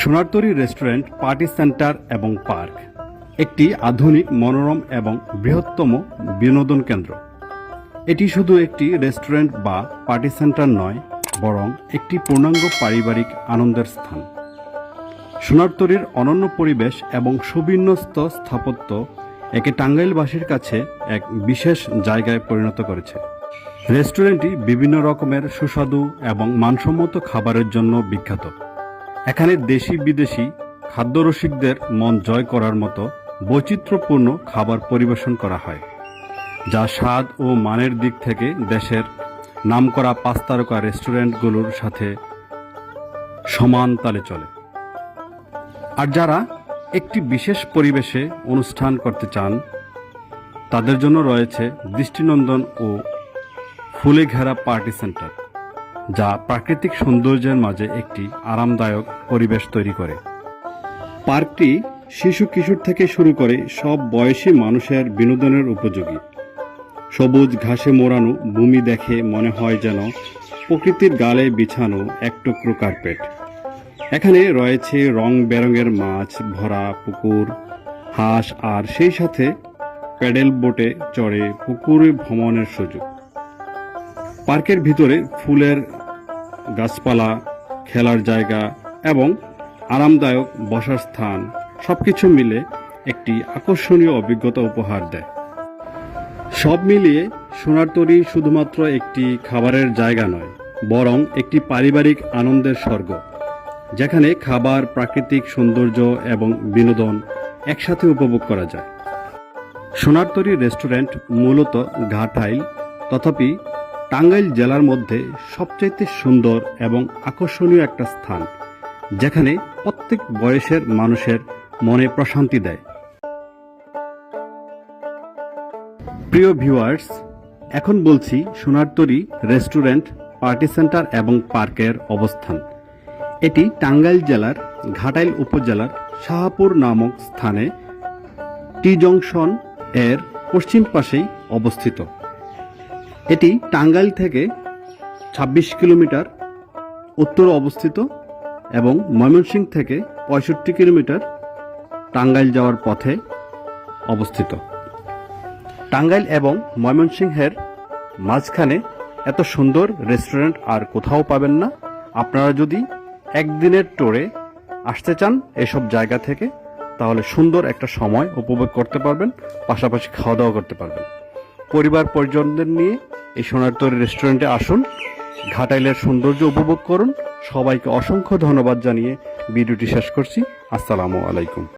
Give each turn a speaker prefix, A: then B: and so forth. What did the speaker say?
A: Sonartori restaurant, party centre এবং park. একটি আধুনিক, মনোরম এবং বৃহত্তম বিনোদন কেন্দ্র। এটি শুধু একটি রেস্টুরেন্ট বা পার্টি সেন্টার নয়, বরং একটি পূর্ণাঙ্গ পারিবারিক আনন্দের স্থান। সোনারতরীর অনন্য পরিবেশ এবং সুবিন্যস্ত স্থাপত্য একে টাঙ্গাইলবাসীর কাছে এক বিশেষ জায়গায় পরিণত করেছে। রেস্টুরেন্টটি বিভিন্ন রকমের সুস্বাদু এবং মানসম্মত খাবারের জন্য বিখ্যাত। এখানে দেশি বিদেশি খাদ্যরসিকদের মন জয় করার মতো বৈচিত্র্যপূর্ণ খাবার পরিবেশন করা হয়, যা স্বাদ ও মানের দিক থেকে দেশের নামকরা পাঁচ তারকা রেস্টুরেন্টগুলোর সাথে সমান তালে চলে। আর যারা একটি বিশেষ পরিবেশে অনুষ্ঠান করতে চান, তাদের জন্য রয়েছে দৃষ্টিনন্দন ও ফুলে ঘেরা পার্টি সেন্টার। যা প্রাকৃতিক সৌন্দর্যের মাঝে একটি আরামদায়ক পরিবেশ তৈরি করে। পার্কটি শিশু কিশোর থেকে শুরু করে সব বয়সী মানুষের বিনোদনের উপযোগী। সবুজ ঘাসে মোড়ানো ভূমি দেখে মনে হয় যেন প্রকৃতির গালে বিছানো এক টুকরো কার্পেট। এখানে রয়েছে রং বেরঙের মাছ, ভরা পুকুর, হাঁস আর সেই সাথে প্যাডেল বোটে চড়ে পুকুরে ভ্রমণের সুযোগ। পার্কের ভিতরে ফুলের গাছপালা, খেলার জায়গা এবং আরামদায়ক বসার স্থান সবকিছু মিলে একটি আকর্ষণীয় অভিজ্ঞতা উপহার দেয়। সব মিলিয়ে সোনারতরী শুধুমাত্র একটি খাবারের জায়গা নয়, বরং একটি পারিবারিক আনন্দের স্বর্গ, যেখানে খাবার, প্রাকৃতিক সৌন্দর্য এবং বিনোদন একসাথে উপভোগ করা যায়। সোনারতরী রেস্টুরেন্ট মূলত ঘাটাইল, তথাপি টাঙ্গাইল জেলার মধ্যে সবচাইতে সুন্দর এবং আকর্ষণীয় একটা স্থান, যেখানে প্রত্যেক বয়সের মানুষের মনে প্রশান্তি দেয়। প্রিয় ভিউয়ার্স, এখন বলছি সোনারতরী রেস্টুরেন্ট, পার্টি সেন্টার এবং পার্কের অবস্থান। এটি টাঙ্গাইল জেলার ঘাটাইল উপজেলার শাহাপুর নামক স্থানে টি জংশন এর পশ্চিম পাশেই অবস্থিত। এটি টাঙ্গাইল থেকে ২৬ কিলোমিটার উত্তরে অবস্থিত এবং ময়মনসিংহ থেকে পঁয়ষট্টি কিলোমিটার টাঙ্গাইল যাওয়ার পথে অবস্থিত। টাঙ্গাইল এবং ময়মনসিংহের মাঝখানে এত সুন্দর রেস্টুরেন্ট আর কোথাও পাবেন না। আপনারা যদি একদিনের টোরে আসতে চান এসব জায়গা থেকে, তাহলে সুন্দর একটা সময় উপভোগ করতে পারবেন, পাশাপাশি খাওয়া দাওয়া করতে পারবেন। পরিবার পরিজনদের নিয়ে এই সোনারতরী রেস্টুরেন্টে আসুন, ঘাটাইলের সৌন্দর্য উপভোগ করুন। সবাইকে অসংখ্য ধন্যবাদ জানিয়ে ভিডিওটি শেষ করছি। আসসালামু আলাইকুম।